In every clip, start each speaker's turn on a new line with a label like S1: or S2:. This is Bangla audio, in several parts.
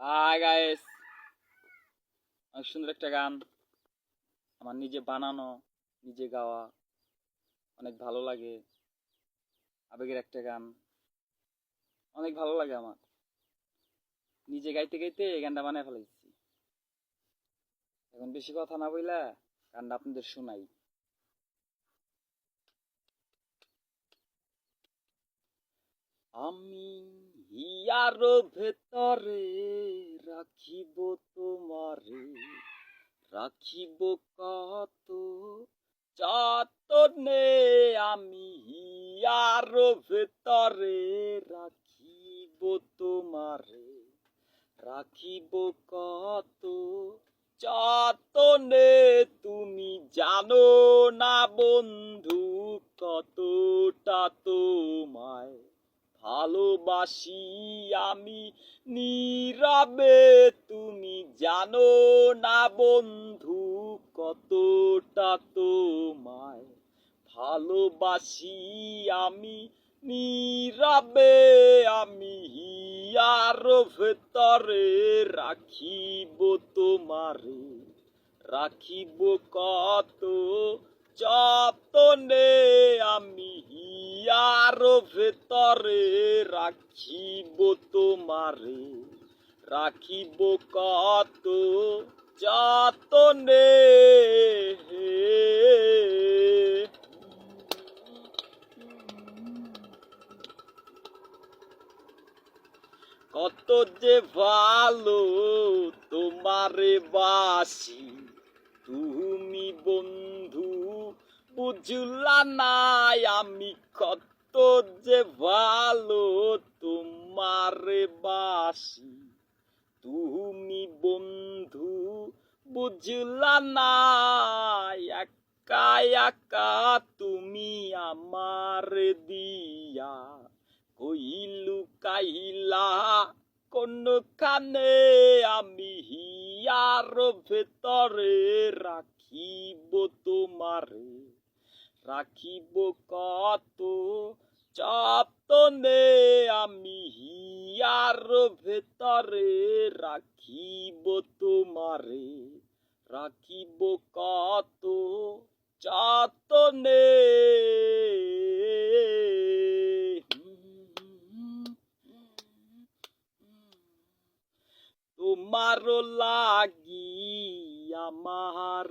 S1: হাই গাইস অনেক সুন্দর একটা গান। আমার নিজে বানানো, নিজে গাওয়া অনেক ভালো লাগে। আবেগের একটা গান। অনেক ভালো লাগে আমার। নিজে গাইতে গাইতে গানটা বানায় ফেলাইছি এখন বেশি কথা না বইলা গানটা আপনাদের শোনাই। আমি হিয়ার ভেতরে রাখিব তোমারে, রাখিব কত যতনে আমি হিয়ার ভেতরে রাখিব তোমারে, রাখিব কত যতনে তুমি জানো না বন্ধু কতটা তোমায় ভালোবাসি আমি। নীরবে তুমি জানো না বন্ধু, কতটা তোমায় ভালোবাসি আমি। নীরবে আমি হিয়ার ভেতরে রাখিব তোমারে, রাখিব কত যতনে আমি হিয়ার ভেতরে রাখিব তোমারে রাখিব কত যতনে কত যে ভালো তোমারে বাসি তুমি বন্ধু বুঝলা নাই আমি কত যে ভালো তোমারে বাসি। তুমি বন্ধু বুঝলা না একা একা তুমি আমার দিয়া। কইলু কাইলা, কোনখানে আমি হিয়ার ভেতরে রাখিব তোমারে? রাখিব কত যতনে আমি হিয়ার ভেতরে রাখিব তোমারে। রাখিব কত যতনে তোমার লাগি আমার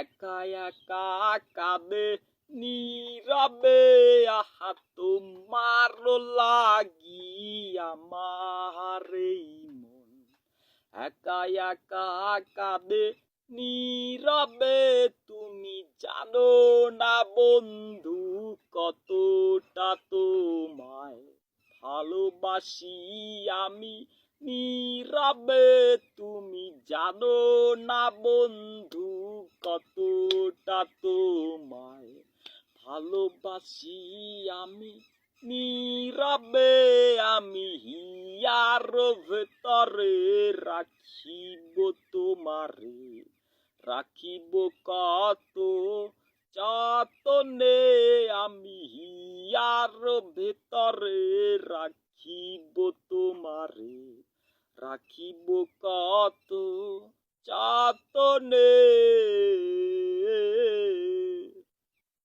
S1: একা একা কাঁদে, নীরবে, আহা, তোমার লাগি আমার মন। একা একা কাঁদে, নীরবে, তুমি জানো না বন্ধু, কতটা তোমায় ভালোবাসি আমি। নীরবে, তুমি জানো না বন্ধু, কতটা তোমায় ভালোবাসি আমি। নীরবে আমি হিয়ার ভেতরে রাখিব তোমারে, রাখিব কত যতনে আমি হিয়ার ভেতরে রাখিব তোমারে। রাখিব কত যতনে